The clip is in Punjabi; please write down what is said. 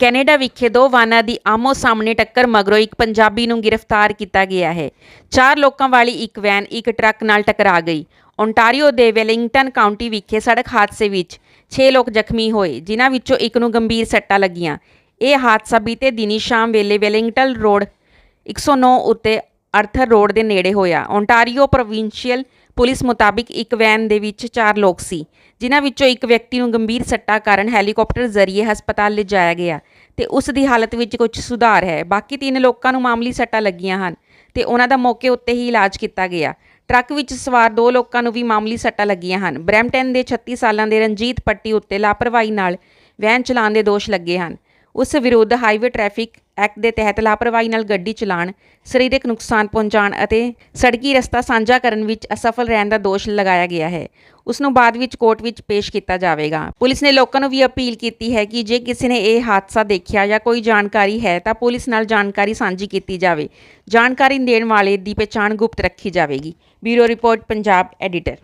ਕੈਨੇਡਾ ਵਿਖੇ ਦੋ ਵਾਹਨਾਂ ਦੀ ਆਮੋ ਸਾਹਮਣੇ ਟੱਕਰ ਮਗਰੋਂ ਇੱਕ ਪੰਜਾਬੀ ਨੂੰ ਗ੍ਰਿਫਤਾਰ ਕੀਤਾ ਗਿਆ ਹੈ। ਚਾਰ ਲੋਕਾਂ ਵਾਲੀ ਇੱਕ ਵੈਨ ਇੱਕ ਟਰੱਕ ਨਾਲ ਟਕਰਾ ਗਈ। ਓਨਟਾਰੀਓ ਦੇ ਵੈਲਿੰਗਟਨ ਕਾਉਂਟੀ ਵਿਖੇ ਸੜਕ ਹਾਦਸੇ ਵਿੱਚ 6 ਲੋਕ ਜ਼ਖਮੀ ਹੋਏ, ਜਿਨ੍ਹਾਂ ਵਿੱਚੋਂ ਇੱਕ ਨੂੰ ਗੰਭੀਰ ਸੱਟਾਂ ਲੱਗੀਆਂ। ਇਹ ਹਾਦਸਾ ਬੀਤੇ ਦਿਨੀ ਸ਼ਾਮ ਵੇਲੇ ਵੈਲਿੰਗਟਨ ਰੋਡ 109 ਉੱਤੇ ਅਰਥਰ ਰੋਡ ਦੇ ਨੇੜੇ ਹੋਇਆ। ਓਨਟਾਰੀਓ ਪ੍ਰੋਵਿੰਸ਼ੀਅਲ ਪੁਲਿਸ ਮੁਤਾਬਿਕ ਇੱਕ ਵੈਨ ਦੇ ਵਿੱਚ ਚਾਰ ਲੋਕ ਸੀ, ਜਿਨ੍ਹਾਂ ਵਿੱਚੋਂ ਇੱਕ ਵਿਅਕਤੀ ਨੂੰ ਗੰਭੀਰ ਸੱਟਾਂ ਕਾਰਨ ਹੈਲੀਕਾਪਟਰ ਜ਼ਰੀਏ ਹਸਪਤਾਲ ਲਿਜਾਇਆ ਗਿਆ ਤੇ ਉਸ ਦੀ ਹਾਲਤ ਵਿੱਚ ਕੁਝ ਸੁਧਾਰ ਹੈ। ਬਾਕੀ ਤਿੰਨ ਲੋਕਾਂ ਨੂੰ ਮਾਮੂਲੀ ਸੱਟਾਂ ਲੱਗੀਆਂ ਹਨ ਤੇ ਉਹਨਾਂ ਦਾ ਮੌਕੇ ਉੱਤੇ ਹੀ ਇਲਾਜ ਕੀਤਾ ਗਿਆ। ਟਰੱਕ ਵਿੱਚ ਸਵਾਰ ਦੋ ਲੋਕਾਂ ਨੂੰ ਵੀ ਮਾਮੂਲੀ ਸੱਟਾਂ ਲੱਗੀਆਂ ਹਨ। ਬਰੈਂਪਟਨ ਦੇ 36 ਸਾਲਾਂ ਦੇ ਰਣਜੀਤ ਪੱਟੀ ਉੱਤੇ ਲਾਪਰਵਾਹੀ ਨਾਲ ਵੈਨ ਚਲਾਉਣ ਦੇ ਦੋਸ਼ ਲੱਗੇ ਹਨ। ਉਸ ਵਿਰੁੱਧ ਹਾਈਵੇ ਟ੍ਰੈਫਿਕ ਐਕਟ ਦੇ ਤਹਿਤ ਲਾਪਰਵਾਹੀ ਨਾਲ ਗੱਡੀ ਚਲਾਉਣ, ਸਰੀਰਕ ਨੁਕਸਾਨ ਪਹੁੰਚਾਉਣ ਅਤੇ ਸੜਕੀ ਰਸਤਾ ਸਾਂਝਾ ਕਰਨ ਵਿੱਚ ਅਸਫਲ ਰਹਿਣ ਦਾ ਦੋਸ਼ ਲਗਾਇਆ ਗਿਆ ਹੈ। ਉਸ ਨੂੰ ਬਾਅਦ ਵਿੱਚ ਕੋਰਟ ਵਿੱਚ ਪੇਸ਼ ਕੀਤਾ ਜਾਵੇਗਾ। ਪੁਲਿਸ ਨੇ ਲੋਕਾਂ ਨੂੰ ਵੀ ਅਪੀਲ ਕੀਤੀ ਹੈ ਕਿ ਜੇ ਕਿਸੇ ਨੇ ਇਹ ਹਾਦਸਾ ਦੇਖਿਆ ਜਾਂ ਕੋਈ ਜਾਣਕਾਰੀ ਹੈ ਤਾਂ ਪੁਲਿਸ ਨਾਲ ਜਾਣਕਾਰੀ ਸਾਂਝੀ ਕੀਤੀ ਜਾਵੇ। ਜਾਣਕਾਰੀ ਦੇਣ ਵਾਲੇ ਦੀ ਪਛਾਣ ਗੁਪਤ ਰੱਖੀ ਜਾਵੇਗੀ। Bureau report, Punjab editor.